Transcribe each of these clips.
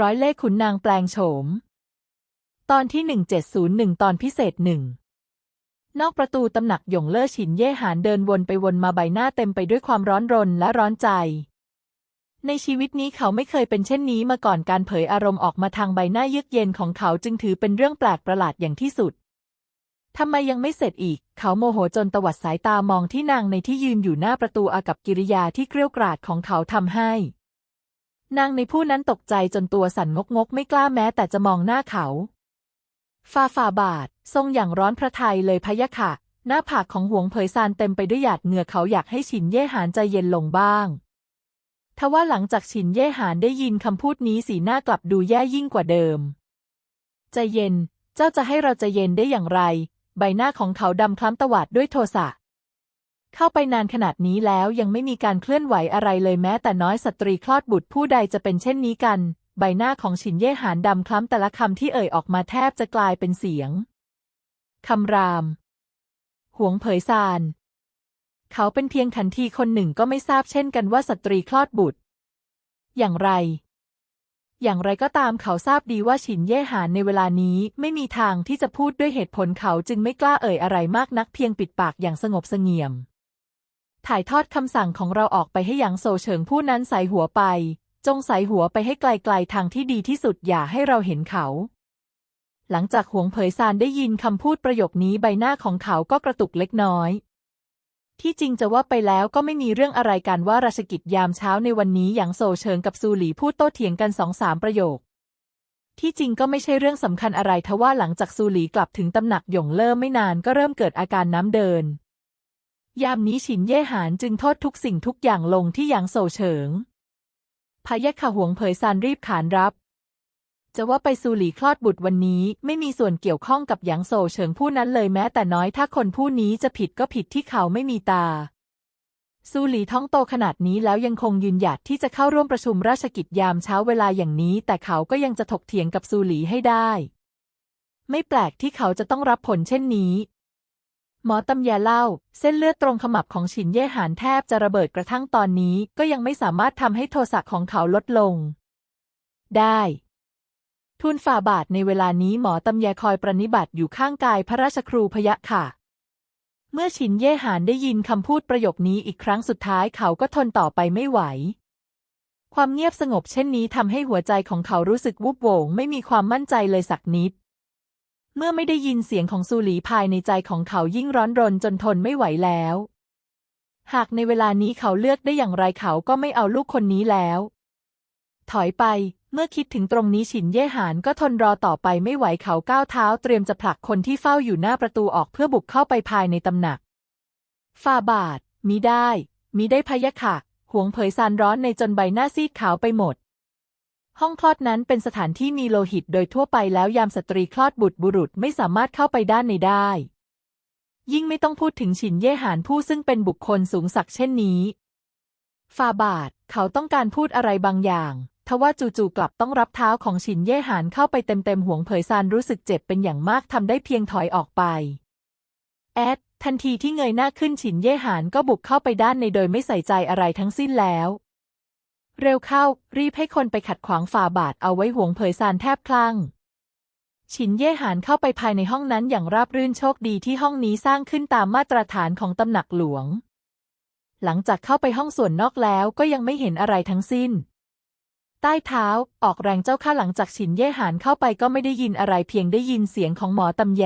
ร้อยเล่ขุนนางแปลงโฉม ตอนที่ 1701 ตอนพิเศษหนึ่ง นอกประตูตำหนักหยงเล่อฉินเย่หานเดินวนไปวนมาใบหน้าเต็มไปด้วยความร้อนรนและร้อนใจ ในชีวิตนี้เขาไม่เคยเป็นเช่นนี้มาก่อนการเผยอารมณ์ออกมาทางใบหน้าเยือกเย็นของเขาจึงถือเป็นเรื่องแปลกประหลาดอย่างที่สุดทำไมยังไม่เสร็จอีก เขาโมโหจนตวัดสายตามองที่นางในที่ยืนอยู่หน้าประตูอากับกิริยาที่เกรี้ยวกราดของเขาทำให้ นางในผู้นั้นตกใจจนตัวสั่นงกงกไม่กล้าแม้แต่จะมองหน้าเขาฟาฟาบาท ทรงอย่างร้อนพระทัยเลยพะยะค่ะ หน้าผากของหวงเผยซานเต็มไปด้วยหยาดเหงื่อเขาอยากให้ฉินเย่หานใจเย็นลงบ้าง ทว่าหลังจากฉินเย่หานได้ยินคำพูดนี้สีหน้ากลับดูแย่ยิ่งกว่าเดิม ใจเย็น เจ้าจะให้เราใจเย็นได้อย่างไร ใบหน้าของเขาดำคล้ำตวาดด้วยโทสะ เข้าไปนานขนาดนี้แล้วยังไม่มีการเคลื่อนไหวอะไรเลยแม้แต่น้อยสตรีคลอดบุตรผู้ใดจะเป็นเช่นนี้กัน ใบหน้าของฉินเย่หานดำคล้ำแต่ละคำที่เอ่ยออกมาแทบจะกลายเป็นเสียงคำราม หวงเผยซาน เขาเป็นเพียงขันทีคนหนึ่งก็ไม่ทราบเช่นกันว่าสตรีคลอดบุตร อย่างไร อย่างไรก็ตามเขาทราบดีว่าฉินเย่หานในเวลานี้ไม่มีทางที่จะพูดด้วยเหตุผลเขาจึงไม่กล้าเอ่ยอะไรมากนักเพียงปิดปากอย่างสงบเสงี่ยม ถ่ายทอดคำสั่งของเราออกไปให้หยางโซเฉิงผู้นั้นใส่หัวไป จงใส่หัวไปให้ไกลๆทางที่ดีที่สุดอย่าให้เราเห็นเขา หลังจากหวงเผยซานได้ยินคำพูดประโยคนี้ใบหน้าของเขาก็กระตุกเล็กน้อย ที่จริงจะว่าไปแล้วก็ไม่มีเรื่องอะไรกันว่าราชกิจยามเช้าในวันนี้หยางโซเฉิงกับซูหลีพูดโต้เถียงกันสองสามประโยคที่จริงก็ไม่ใช่เรื่องสำคัญอะไรทว่าหลังจากซูหลีกลับถึงตำหนักหยงเล่อไม่นานก็เริ่มเกิดอาการน้ำเดิน ยามนี้ฉินเย่หานจึงโทษทุกสิ่งทุกอย่างลงที่หยางโซเฉิงพายะขะหวงเผยซานรีบขานรับ จะว่าไปซูหลีคลอดบุตรวันนี้ไม่มีส่วนเกี่ยวข้องกับหยางโซเฉิงผู้นั้นเลยแม้แต่น้อยถ้าคนผู้นี้จะผิดก็ผิดที่เขาไม่มีตา ซูหลีท้องโตขนาดนี้แล้วยังคงยืนหยัดที่จะเข้าร่วมประชุมราชกิจยามเช้าเวลาอย่างนี้ แต่เขาก็ยังจะถกเถียงกับซูหลีให้ได้ ไม่แปลกที่เขาจะต้องรับผลเช่นนี้ หมอตำแยเล่า เส้นเลือดตรงขมับของฉินเย่หานแทบจะระเบิดกระทั่งตอนนี้ ก็ยังไม่สามารถทำให้โทสะของเขาลดลง ได้ทูลฝ่าบาทในเวลานี้หมอตำแยคอยประนิบัติอยู่ข้างกายพระราชครูพยะค่ะ เมื่อฉินเย่หานได้ยินคำพูดประโยคนี้อีกครั้งสุดท้ายเขาก็ทนต่อไปไม่ไหว ความเงียบสงบเช่นนี้ทำให้หัวใจของเขารู้สึกวุบโวง ไม่มีความมั่นใจเลยสักนิด เมื่อไม่ได้ยินเสียงของซูหลีภายในใจของเขายิ่งร้อนรนจนทนไม่ไหวแล้ว หากในเวลานี้เขาเลือกได้อย่างไรเขาก็ไม่เอาลูกคนนี้แล้ว ถอยไป เมื่อคิดถึงตรงนี้ฉินเย่หานก็ทนรอต่อไปไม่ไหวเขาก้าวเท้าเตรียมจะผลักคนที่เฝ้าอยู่หน้าประตูออกเพื่อบุกเข้าไปภายในตำหนักฟาบาทมิได้มิได้พะยะค่ะหวงเผยซานร้อนในจนใบหน้าซีดขาวไปหมด ห้องคลอดนั้นเป็นสถานที่มีโลหิตโดยทั่วไปแล้วยามสตรีคลอดบุตรบุรุษไม่สามารถเข้าไปด้านในได้ ยิ่งไม่ต้องพูดถึงฉินเย่หานผู้ซึ่งเป็นบุคคลสูงศักดิ์เช่นนี้ฟาบาทเขาต้องการพูดอะไรบางอย่าง ทว่าจู่ๆกลับต้องรับเท้าของฉินเย่หานเข้าไปเต็มๆห่วงเผยซานรู้สึกเจ็บเป็นอย่างมากทำได้เพียงถอยออกไป แอดทันทีที่เงยหน้าขึ้นฉินเย่หานก็บุกเข้าไปด้านในโดยไม่ใส่ใจอะไรทั้งสิ้นแล้ว เร็วเข้า รีบให้คนไปขัดขวางฝ่าบาทเอาไว้ห่วงเผยซานแทบคลั่ง ฉินเย่หานเข้าไปภายในห้องนั้นอย่างราบรื่นโชคดีที่ห้องนี้สร้างขึ้นตามมาตรฐานของตำหนักหลวง หลังจากเข้าไปห้องส่วนนอกแล้วก็ยังไม่เห็นอะไรทั้งสิ้น ใต้เท้า ออกแรงเจ้าข้าหลังจากฉินเย่หานเข้าไปก็ไม่ได้ยินอะไรเพียงได้ยินเสียงของหมอตำแย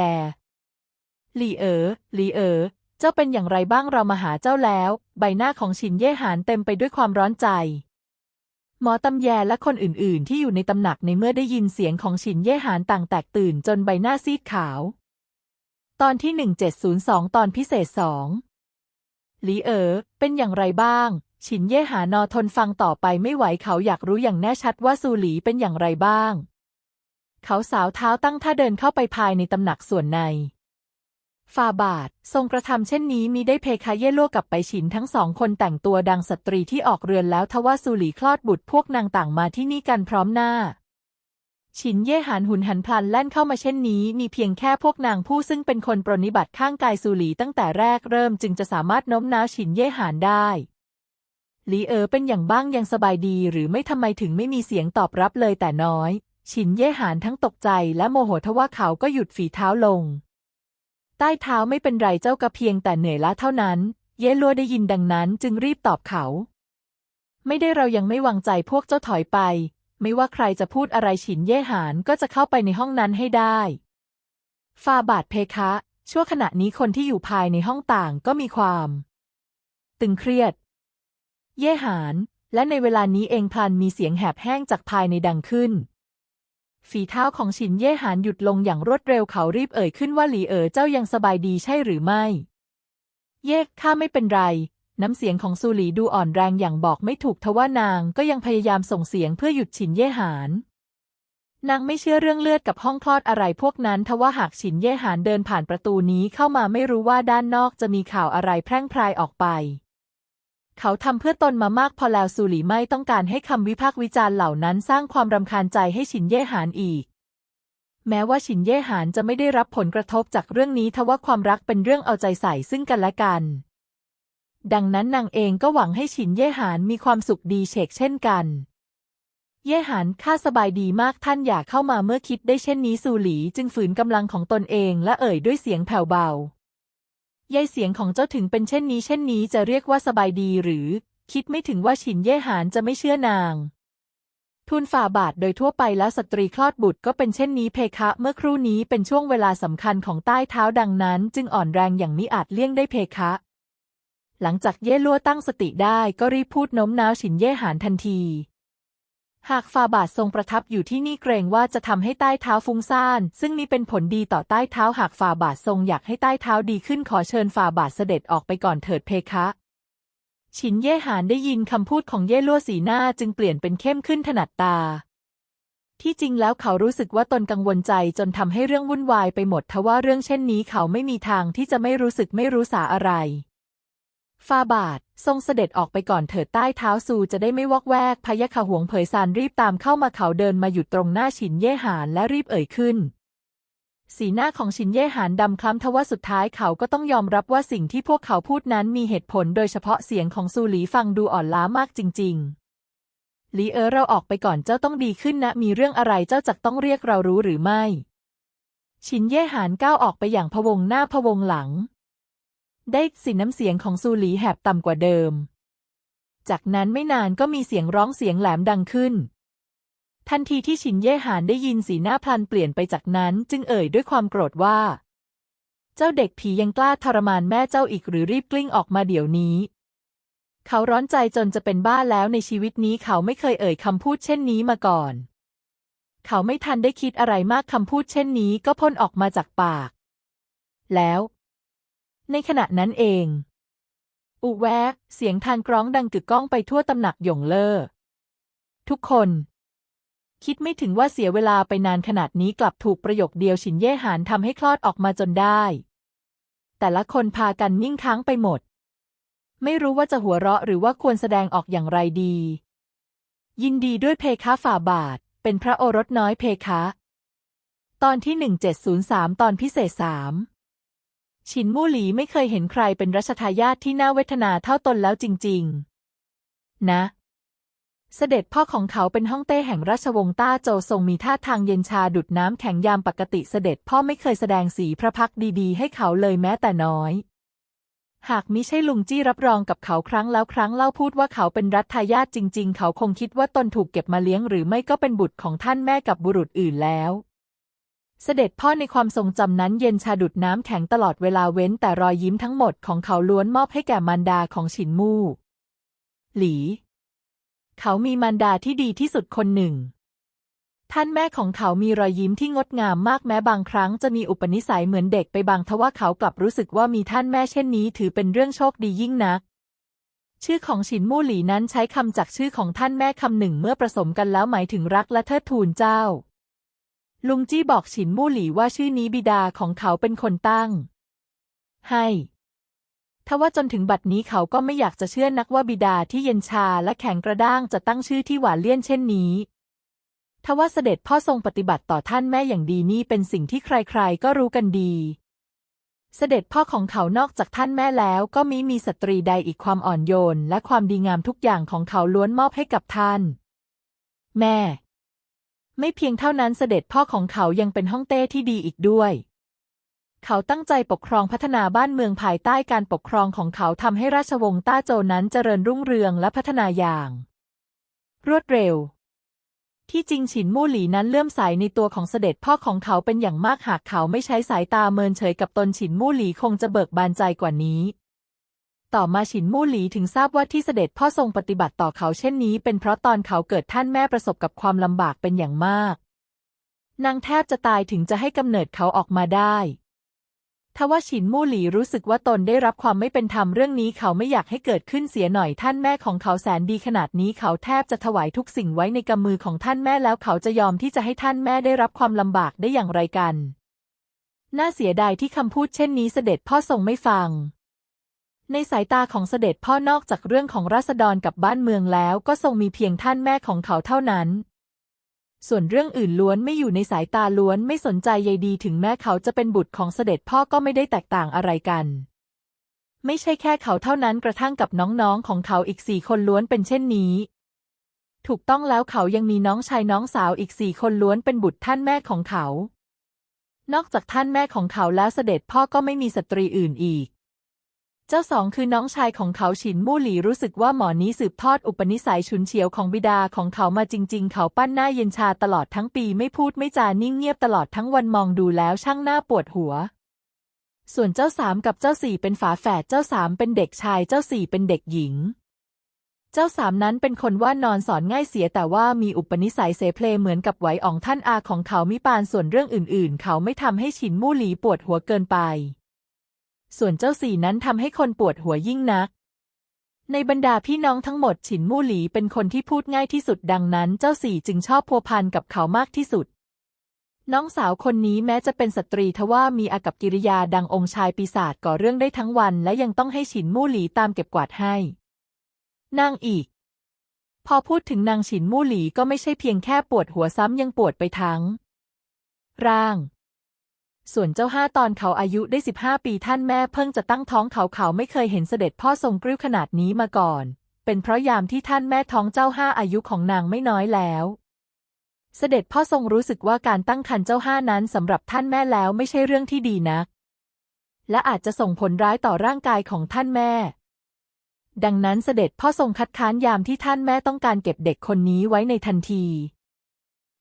หลี่เอ๋อหลี่เอ๋อเจ้าเป็นอย่างไรบ้างเรามาหาเจ้าแล้ว ใบหน้าของฉินเย่หานเต็มไปด้วยความร้อนใจ หมอตำแยและคนอื่นๆ ที่อยู่ในตำหนักในเมื่อได้ยินเสียงของฉินเย่หานต่างแตกตื่นจนใบหน้าซีดขาว ตอนที่ 1702 ตอนพิเศษสองหลีเอ๋อเป็นอย่างไรบ้าง ฉินเย่หานอทนฟังต่อไปไม่ไหวเขาอยากรู้อย่างแน่ชัดว่าซูหลีเป็นอย่างไรบ้าง เขาสาวเท้าตั้งท่าเดินเข้าไปภายในตำหนักส่วนใน ฟาบาท ทรงกระทำเช่นนี้มีได้เพคาเย่โลกับไปฉินทั้งสองคนแต่งตัวดังสตรีที่ออกเรือนแล้วทว่าซูหลีคลอดบุตรพวกนางต่างมาที่นี่กันพร้อมหน้า ฉินเย่หานหุนหันพลันแล่นเข้ามาเช่นนี้ มีเพียงแค่พวกนางผู้ซึ่งเป็นคนปรนนิบัติข้างกายซูหลีตั้งแต่แรกเริ่มจึงจะสามารถโน้มน้าวฉินเย่หานได้หลีเอ๋อเป็นอย่างบ้างยังสบายดีหรือไม่ทำไมถึงไม่มีเสียงตอบรับเลยแต่น้อย ฉินเย่หานทั้งตกใจและโมโหทว่าเขาก็หยุดฝีเท้าลง ใต้เท้าไม่เป็นไรเจ้ากระเพียงแต่เหนื่อยล้าเท่านั้น เย่ลัวได้ยินดังนั้นจึงรีบตอบเขา ไม่ได้เรายังไม่วางใจพวกเจ้าถอยไป ไม่ว่าใครจะพูดอะไรฉินเย่หานก็จะเข้าไปในห้องนั้นให้ได้ฟาบาทเพคะ ชั่วขณะนี้คนที่อยู่ภายในห้องต่างก็มีความ ตึงเครียด เย่หาน และในเวลานี้เองพลันมีเสียงแหบแห้งจากภายในดังขึ้น ฝีเท้าของฉินเย่หานหยุดลงอย่างรวดเร็วเขารีบเอ่ยขึ้นว่าหลีเอ๋อเจ้ายังสบายดีใช่หรือไม่ เย่ข้าไม่เป็นไร น้ำเสียงของซูหลีดูอ่อนแรงอย่างบอกไม่ถูกทว่านางก็ยังพยายามส่งเสียงเพื่อหยุดฉินเย่หานนางไม่เชื่อเรื่องเลือดกับห้องคลอดอะไรพวกนั้นทว่าหากฉินเย่หานเดินผ่านประตูนี้เข้ามาไม่รู้ว่าด้านนอกจะมีข่าวอะไรแพร่งพรายออกไป เขาทำเพื่อตนมามากพอแล้วซูหลีไม่ต้องการให้คำวิพากษ์วิจารณ์เหล่านั้นสร้างความรำคาญใจให้ฉินเย่หานอีก แม้ว่าฉินเย่หานจะไม่ได้รับผลกระทบจากเรื่องนี้ทว่าความรักเป็นเรื่องเอาใจใส่ซึ่งกันและกัน ดังนั้นนางเองก็หวังให้ฉินเย่หานมีความสุขดีเฉกเช่นกัน เย่หานข้าสบายดีมากท่านอยากเข้ามาเมื่อคิดได้เช่นนี้ซูหลีจึงฝืนกำลังของตนเองและเอ่ยด้วยเสียงแผ่วเบา ยายเสียงของเจ้าถึงเป็นเช่นนี้ เช่นนี้จะเรียกว่าสบายดีหรือ คิดไม่ถึงว่าฉินเย่หานจะไม่เชื่อนาง ทูลฝ่าบาทโดยทั่วไปแล้วสตรีคลอดบุตรก็เป็นเช่นนี้เพคะ เมื่อครู่นี้เป็นช่วงเวลาสำคัญของใต้เท้าดังนั้น จึงอ่อนแรงอย่างมิอาจเลี่ยงได้เพคะ หลังจากเย่ลัวตั้งสติได้ก็รีบพูดโน้มน้าวฉินเย่หานทันที หากฟาบาททรงประทับอยู่ที่นี่เกรงว่าจะทำให้ใต้เท้าฟุ้งซ่าน ซึ่งนี่เป็นผลดีต่อใต้เท้าหากฟาบาททรงอยากให้ใต้เท้าดีขึ้นขอเชิญฟาบาทเสด็จออกไปก่อนเถิดเพคะฉินเย่หานได้ยินคำพูดของเย่ลั่วสีหน้าจึงเปลี่ยนเป็นเข้มขึ้นถนัดตา ที่จริงแล้วเขารู้สึกว่าตนกังวลใจจนทำให้เรื่องวุ่นวายไปหมดทว่าเรื่องเช่นนี้เขาไม่มีทางที่จะไม่รู้สึกไม่รู้สาอะไรฟาบาท ทรงเสด็จออกไปก่อนเถิดใต้เท้าซูจะได้ไม่วอกแวกพยะขหวงเผยซานรีบตามเข้ามาเขาเดินมาหยุดตรงหน้าฉินเย่หานและรีบเอ่ยขึ้น สีหน้าของฉินเย่หานดำคล้ำทว่าสุดท้ายเขาก็ต้องยอมรับว่าสิ่งที่พวกเขาพูดนั้นมีเหตุผลโดยเฉพาะเสียงของซูหลีฟังดูอ่อนล้ามากจริงๆหลีเออเราออกไปก่อนเจ้าต้องดีขึ้นนะ มีเรื่องอะไรเจ้าจักต้องเรียกเรารู้หรือไม่ ฉินเย่หานก้าวออกไปอย่างพะวงหน้าพะวงหลัง ได้สินน้ำเสียงของซูหลีแหบต่ำกว่าเดิม จากนั้นไม่นานก็มีเสียงร้องเสียงแหลมดังขึ้น ทันทีที่ฉินเย่หานได้ยินสีหน้าพลันเปลี่ยนไปจากนั้น จึงเอ่ยด้วยความโกรธว่า เจ้าเด็กผียังกล้าทรมานแม่เจ้าอีกหรือรีบกลิ้งออกมาเดี๋ยวนี้ เขาร้อนใจจนจะเป็นบ้าแล้วในชีวิตนี้เขาไม่เคยเอ่ยคำพูดเช่นนี้มาก่อน เขาไม่ทันได้คิดอะไรมากคำพูดเช่นนี้ก็พ่นออกมาจากปาก แล้ว ในขณะนั้นเอง อุแวกเสียงทานกร้องดังกึกก้องไปทั่วตำหนักหยงเล่อ ทุกคน คิดไม่ถึงว่าเสียเวลาไปนานขนาดนี้กลับถูกประโยคเดียวฉินเย่หานทำให้คลอดออกมาจนได้ แต่ละคนพากันนิ่งค้างไปหมด ไม่รู้ว่าจะหัวเราะหรือว่าควรแสดงออกอย่างไรดี ยินดีด้วยเพคะฝ่าบาท เป็นพระโอรสน้อยเพคะ ตอนที่ 1703 ตอนพิเศษสาม ฉินมู่หลีไม่เคยเห็นใครเป็นรัชทายาทที่น่าเวทนาเท่าตนแล้วจริง ๆ นะ เสด็จพ่อของเขาเป็นฮ่องเต้แห่งราชวงศ์ต้าโจทรงมีท่าทางเย็นชาดุดน้ำแข็งยามปกติเสด็จพ่อไม่เคยแสดงสีพระพักดีๆ ให้เขาเลยแม้แต่น้อย หากมิใช่ลุงจี้รับรองกับเขาครั้งแล้วครั้งเล่าพูดว่าเขาเป็นรัฐทายาทจริง ๆ เขาคงคิดว่าตนถูกเก็บมาเลี้ยงหรือไม่ก็เป็นบุตรของท่านแม่กับบุรุษอื่นแล้ว เสด็จพ่อในความทรงจำนั้นเย็นชาดุดน้ำแข็งตลอดเวลาเว้นแต่รอยยิ้มทั้งหมดของเขาล้วนมอบให้แก่มารดาของฉินมู่ หลี เขามีมารดาที่ดีที่สุดคนหนึ่ง ท่านแม่ของเขามีรอยยิ้มที่งดงามมากแม้บางครั้งจะมีอุปนิสัยเหมือนเด็กไปบางทว่าเขากลับรู้สึกว่ามีท่านแม่เช่นนี้ถือเป็นเรื่องโชคดียิ่งนักชื่อของฉินมู่หลีนั้นใช้คำจากชื่อของท่านแม่คำหนึ่งเมื่อผสมกันแล้วหมายถึงรักและเทิดทูนเจ้า ลุงจี้บอกฉินมู่หลี่ว่าชื่อนี้บิดาของเขาเป็นคนตั้ง ให้ทว่าจนถึงบัดนี้เขาก็ไม่อยากจะเชื่อนักว่าบิดาที่เย็นชาและแข็งกระด้างจะตั้งชื่อที่หวานเลี่ยนเช่นนี้ทว่าเสด็จพ่อทรงปฏิบัติต่อท่านแม่อย่างดีนี่เป็นสิ่งที่ใครๆก็รู้กันดี เสด็จพ่อของเขานอกจากท่านแม่แล้วก็มิมีสตรีใดอีกความอ่อนโยน และความดีงามทุกอย่างของเขาล้วนมอบให้กับท่าน แม่ ไม่เพียงเท่านั้นเสด็จพ่อของเขายังเป็นฮ่องเต้ที่ดีอีกด้วย เขาตั้งใจปกครองพัฒนาบ้านเมืองภายใต้การปกครองของเขาทำให้ราชวงศ์ต้าโจนั้นเจริญรุ่งเรืองและพัฒนาอย่าง รวดเร็ว ที่จริงฉินมู่หลีนั้นเลื่อมใสในตัวของเสด็จพ่อของเขาเป็นอย่างมากหากเขาไม่ใช้สายตาเมินเฉยกับตนฉินมู่หลีคงจะเบิกบานใจกว่านี้ ต่อมาฉินมู่หลีถึงทราบว่าที่เสด็จพ่อทรงปฏิบัติต่อเขาเช่นนี้ เป็นเพราะตอนเขาเกิดท่านแม่ประสบกับความลำบากเป็นอย่างมาก นางแทบจะตายถึงจะให้กำเนิดเขาออกมาได้ทว่าฉินมู่หลีรู้สึกว่าตนได้รับความไม่เป็นธรรมเรื่องนี้เขาไม่อยากให้เกิดขึ้นเสียหน่อยท่านแม่ของเขาแสนดีขนาดนี้เขาแทบจะถวายทุกสิ่งไว้ในกำมือของท่านแม่แล้วเขาจะยอมที่จะให้ท่านแม่ได้รับความลำบากได้อย่างไรกัน น่าเสียดายที่คำพูดเช่นนี้เสด็จพ่อทรงไม่ฟัง ในสายตาของเสด็จพ่อนอกจากเรื่องของราษฎรกับบ้านเมืองแล้วก็ทรงมีเพียงท่านแม่ของเขาเท่านั้น ส่วนเรื่องอื่นล้วนไม่อยู่ในสายตาล้วนไม่สนใจใยดีถึงแม้เขาจะเป็นบุตรของเสด็จพ่อก็ไม่ได้แตกต่างอะไรกัน ไม่ใช่แค่เขาเท่านั้นกระทั่งกับน้องๆของเขาอีกสี่คนล้วนเป็นเช่นนี้ ถูกต้องแล้วเขายังมีน้องชายน้องสาวอีกสี่คนล้วนเป็นบุตรท่านแม่ของเขา นอกจากท่านแม่ของเขาแล้วเสด็จพ่อก็ไม่มีสตรีอื่นอีก เจ้าสองคือน้องชายของเขาฉินมู่หลีรู้สึกว่าหมอนี้สืบทอดอุปนิสัยฉุนเฉียวของบิดาของเขามาจริง ๆ เขาปั้นหน้าเย็นชาตลอดทั้งปีไม่พูดไม่จานิ่งเงียบตลอดทั้งวันมองดูแล้วช่างหน้าปวดหัว ส่วนเจ้าสามกับเจ้าสี่เป็นฝาแฝดเจ้าสามเป็นเด็กชายเจ้าสี่เป็นเด็กหญิง เจ้าสามนั้นเป็นคนว่านอนสอนง่ายเสียแต่ว่ามีอุปนิสัยเสเพลเหมือนกับไหวอ่องท่านอาของเขามิปานส่วนเรื่องอื่น ๆ เขาไม่ทำให้ฉินมู่หลีปวดหัวเกินไป ส่วนเจ้าสี่นั้นทำให้คนปวดหัวยิ่งนัก ในบรรดาพี่น้องทั้งหมดฉินมู่หลีเป็นคนที่พูดง่ายที่สุดดังนั้น เจ้าสี่จึงชอบพัวพันกับเขามากที่สุด น้องสาวคนนี้แม้จะเป็นสตรีทว่ามีอากับกิริยาดังองค์ชายปีศาจก่อเรื่องได้ทั้งวัน และยังต้องให้ฉินมู่หลีตามเก็บกวาดให้ นางอีก พอพูดถึงนางฉินมู่หลีก็ไม่ใช่เพียงแค่ปวดหัวซ้ำยังปวดไปทั้ง ร่าง ส่วนเจ้าห้าตอนเขาอายุได้สิบห้าปีท่านแม่เพิ่งจะตั้งท้องเขาเขาไม่เคยเห็นเสด็จพ่อทรงกริ้วขนาดนี้มาก่อน เป็นเพราะยามที่ท่านแม่ท้องเจ้าห้าอายุของนางไม่น้อยแล้ว เสด็จพ่อทรงรู้สึกว่าการตั้งครรภ์เจ้าห้านั้นสำหรับท่านแม่แล้วไม่ใช่เรื่องที่ดีนัก และอาจจะส่งผลร้ายต่อร่างกายของท่านแม่ ดังนั้นเสด็จพ่อทรงคัดค้านยามที่ท่านแม่ต้องการเก็บเด็กคนนี้ไว้ในทันที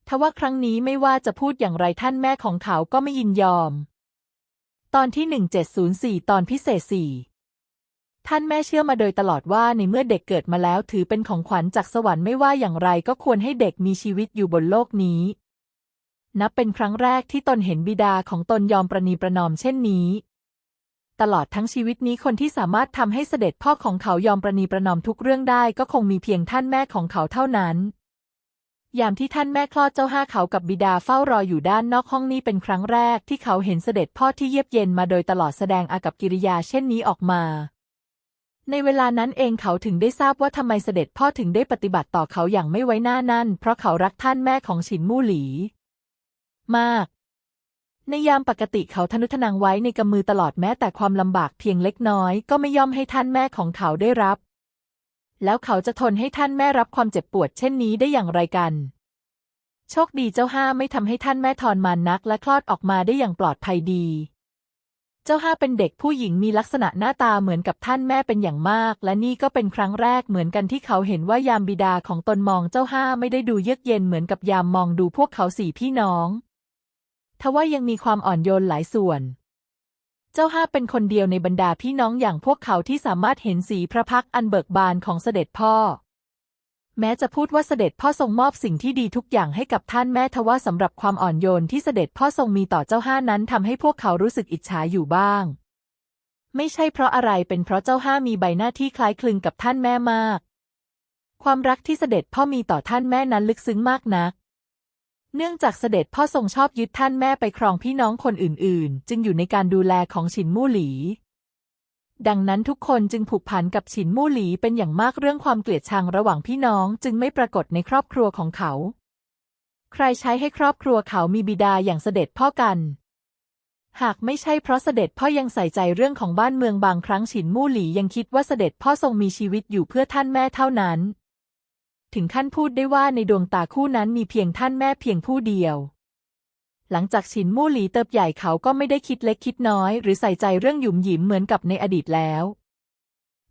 ทว่าครั้งนี้ไม่ว่าจะพูดอย่างไรท่านแม่ของเขาก็ไม่ยินยอม ตอนที่ 1704 ตอนพิเศษสี่ท่านแม่เชื่อมาโดยตลอดว่าในเมื่อเด็กเกิดมาแล้วถือเป็นของขวัญจากสวรรค์ไม่ว่าอย่างไรก็ควรให้เด็กมีชีวิตอยู่บนโลกนี้ นับเป็นครั้งแรกที่ตนเห็นบิดาของตนยอมประนีประนอมเช่นนี้ ตลอดทั้งชีวิตนี้คนที่สามารถทำให้เสด็จพ่อของเขายอมประนีประนอมทุกเรื่องได้ก็คงมีเพียงท่านแม่ของเขาเท่านั้น ยามที่ท่านแม่คลอดเจ้าห้าเขากับบิดาเฝ้ารออยู่ด้านนอกห้องนี้เป็นครั้งแรกที่เขาเห็นเสด็จพ่อที่เยียบเย็นมาโดยตลอดแสดงอากับกิริยาเช่นนี้ออกมา ในเวลานั้นเองเขาถึงได้ทราบว่าทำไมเสด็จพ่อถึงได้ปฏิบัติต่อเขาอย่างไม่ไว้หน้านั่น เพราะเขารักท่านแม่ของฉินมู่หลี มาก ในยามปกติเขาทนุถนางไว้ในกำมือตลอดแม้แต่ความลำบากเพียงเล็กน้อย ก็ไม่ยอมให้ท่านแม่ของเขาได้รับ แล้วเขาจะทนให้ท่านแม่รับความเจ็บปวดเช่นนี้ได้อย่างไรกัน โชคดีเจ้าห้าไม่ทำให้ท่านแม่ทอนมานนักและคลอดออกมาได้อย่างปลอดภัยดี เจ้าห้าเป็นเด็กผู้หญิงมีลักษณะหน้าตาเหมือนกับท่านแม่เป็นอย่างมาก และนี่ก็เป็นครั้งแรกเหมือนกันที่เขาเห็นว่ายามบิดาของตนมองเจ้าห้าไม่ได้ดูเยือกเย็นเหมือนกับยามมองดูพวกเขาสี่พี่น้องทว่ายังมีความอ่อนโยนหลายส่วน เจ้าห้าเป็นคนเดียวในบรรดาพี่น้องอย่างพวกเขาที่สามารถเห็นสีพระพักอันเบิกบานของเสด็จพ่อ แม้จะพูดว่าเสด็จพ่อทรงมอบสิ่งที่ดีทุกอย่างให้กับท่านแม่ทว่าสำหรับความอ่อนโยนที่เสด็จพ่อทรงมีต่อเจ้าห้านั้นทำให้พวกเขารู้สึกอิจฉาอยู่บ้าง ไม่ใช่เพราะอะไรเป็นเพราะเจ้าห้ามีใบหน้าที่คล้ายคลึงกับท่านแม่มาก ความรักที่เสด็จพ่อมีต่อท่านแม่นั้นลึกซึ้งมากนัก เนื่องจากเสด็จพ่อทรงชอบยึดท่านแม่ไปครองพี่น้องคนอื่นๆ จึงอยู่ในการดูแลของฉินมู่หลี ดังนั้นทุกคนจึงผูกพันกับฉินมู่หลีเป็นอย่างมากเรื่องความเกลียดชังระหว่างพี่น้องจึงไม่ปรากฏในครอบครัวของเขา ใครใช้ให้ครอบครัวเขามีบิดาอย่างเสด็จพ่อกัน หากไม่ใช่เพราะเสด็จพ่อยังใส่ใจเรื่องของบ้านเมืองบางครั้งฉินมู่หลียังคิดว่าเสด็จพ่อทรงมีชีวิตอยู่เพื่อท่านแม่เท่านั้น ถึงขั้นพูดได้ว่าในดวงตาคู่นั้นมีเพียงท่านแม่เพียงผู้เดียว หลังจากฉินมู่หลีเติบใหญ่เขาก็ไม่ได้คิดเล็กคิดน้อย หรือใส่ใจเรื่องหยุมหยิมเหมือนกับในอดีตแล้ว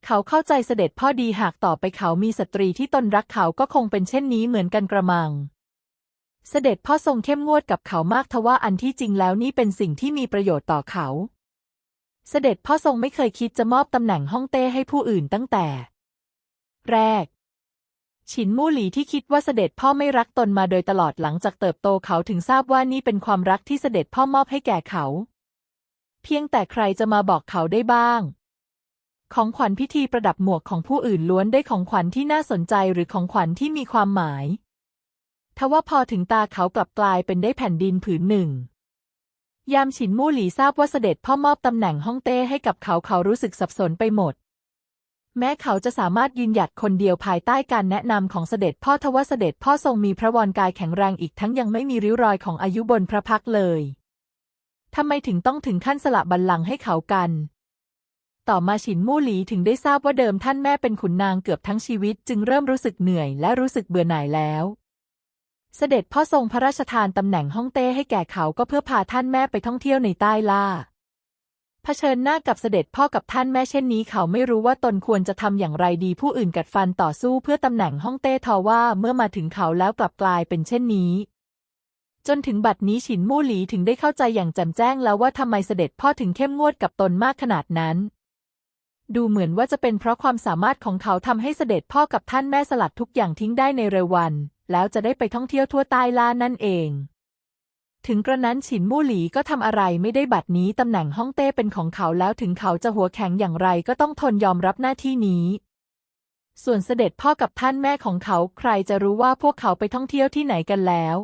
เขาเข้าใจเสด็จพ่อดีหากต่อไปเขามีสตรีที่ตนรักเขาก็คงเป็นเช่นนี้เหมือนกันกระมัง เสด็จพ่อทรงเข้มงวดกับเขามากทว่าอันที่จริงแล้วนี่เป็นสิ่งที่มีประโยชน์ต่อเขา เสด็จพ่อทรงไม่เคยคิดจะมอบตำแหน่งฮ่องเต้ให้ผู้อื่นตั้งแต่ แรก ฉินมู่หลีที่คิดว่าเสด็จพ่อไม่รักตนมาโดยตลอดหลังจากเติบโตเขาถึงทราบว่านี่เป็นความรักที่เสด็จพ่อมอบให้แก่เขา เพียงแต่ใครจะมาบอกเขาได้บ้าง ของขวัญพิธีประดับหมวกของผู้อื่นล้วนได้ของขวัญที่น่าสนใจหรือของขวัญที่มีความหมายทว่าพอถึงตาเขากลับกลายเป็นได้แผ่นดินผืนหนึ่ง ยามฉินมู่หลีทราบว่าเสด็จพ่อมอบตำแหน่งฮ่องเต้ให้กับเขาเขารู้สึกสับสนไปหมด แม้เขาจะสามารถยืนหยัดคนเดียวภายใต้การแนะนำของเสด็จพ่อทว่าเสด็จพ่อทรงมีพระวรกายแข็งแรงอีกทั้งยังไม่มีริ้วรอยของอายุบนพระพักเลยทำไมถึงต้องถึงขั้นสละบัลลังก์ให้เขากัน ต่อมาฉินมู่หลีถึงได้ทราบว่าเดิมท่านแม่เป็นขุนนางเกือบทั้งชีวิต จึงเริ่มรู้สึกเหนื่อยและรู้สึกเบื่อหน่ายแล้ว เสด็จพ่อทรงพระราชทานตำแหน่งฮ่องเต้ให้แก่เขาก็เพื่อพาท่านแม่ไปท่องเที่ยวในใต้ล่า เผชิญหน้ากับเสด็จพ่อกับท่านแม่เช่นนี้เขาไม่รู้ว่าตนควรจะทำอย่างไรดีผู้อื่นกัดฟันต่อสู้เพื่อตำแหน่งฮ่องเต้ทว่าเมื่อมาถึงเขาแล้วกลับกลายเป็นเช่นนี้ จนถึงบัดนี้ฉินมู่หลีถึงได้เข้าใจอย่างแจ่มแจ้งแล้วว่าทำไมเสด็จพ่อถึงเข้มงวดกับตนมากขนาดนั้นดูเหมือนว่าจะเป็นเพราะความสามารถของเขาทำให้เสด็จพ่อกับท่านแม่สลัดทุกอย่างทิ้งได้ในเร็ววัน แล้วจะได้ไปท่องเที่ยวทั่วใต้ล่านั่นเอง ถึงกระนั้นฉินมู่หลีก็ทำอะไรไม่ได้บัดนี้ตำแหน่งฮ่องเต้เป็นของเขาแล้วถึงเขาจะหัวแข็งอย่างไรก็ต้องทนยอมรับหน้าที่นี้ ส่วนเสด็จพ่อกับท่านแม่ของเขาใครจะรู้ว่าพวกเขาไปท่องเที่ยวที่ไหนกันแล้ว